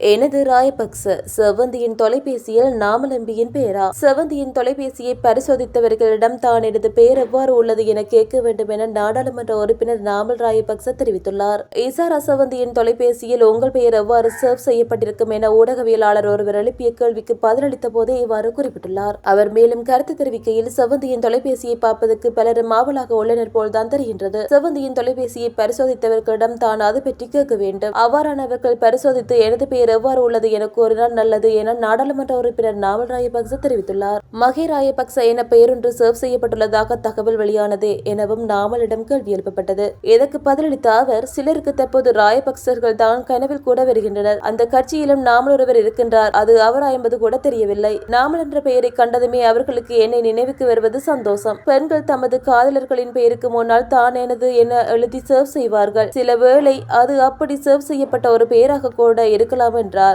எனது ராயபக்ச செவந்தியின் தொலைபேசியில் நாமலம்பியின் பெயரா செவந்தியின் தொலைபேசியை பரிசோதித்தவர்களிடம் தான் எனது பெயர் எவ்வாறு உள்ளது என கேட்க வேண்டும் என நாடாளுமன்ற உறுப்பினர் நாமல் ராயபக்ச தெரிவித்துள்ளார். இசாரா செவந்தியின் தொலைபேசியில் உங்கள் பெயர் எவ்வாறு சர்வ் செய்யப்பட்டிருக்கும் என ஊடகவியலாளர் ஒருவர் எழுப்பிய கேள்விக்கு பதிலளித்த போதே இவ்வாறு குறிப்பிட்டுள்ளார். அவர் மேலும் கருத்து தெரிவிக்கையில் செவந்தியின் தொலைபேசியை பார்ப்பதற்கு பலரும் ஆவலாக உள்ளனர் போல்தான் தெரிகின்றது. செவந்தியின் தொலைபேசியை பரிசோதித்தவர்களிடம் தான் அது பற்றி கேட்க வேண்டும். அவ்வாறானவர்கள் பரிசோதித்து எனது பெயர் எவ்வாறு உள்ளது என கூறினால் நல்லது என நாடாளுமன்ற உறுப்பினர் நாவல் ராயபக்ச தெரிவித்துள்ளார். மகே ராயபக்ச என பெயரொன்று சர்வ் செய்யப்பட்டுள்ளதாக தகவல் வெளியானது எனவும் நாமலிடம் கேள்வி எழுப்பப்பட்டது. இதற்கு பதிலளித்த அவர் சிலருக்கு தற்போது ராயபக்சர்கள் தான் கனவில் கூட வருகின்றனர். அந்த கட்சியிலும் நாமல் ஒருவர் இருக்கின்றார். அது அவரா என்பது கூட தெரியவில்லை. நாமல் என்ற பெயரை கண்டதுமே அவர்களுக்கு என்னை நினைவுக்கு வருவது சந்தோஷம். பெண்கள் தமது காதலர்களின் பெயருக்கு முன்னால் தான் எனது என எழுதி சர்வ் செய்வார்கள். சில வேளை அது அப்படி சர்வ் செய்யப்பட்ட ஒரு பெயராக கூட இருக்கலாம் என்றார்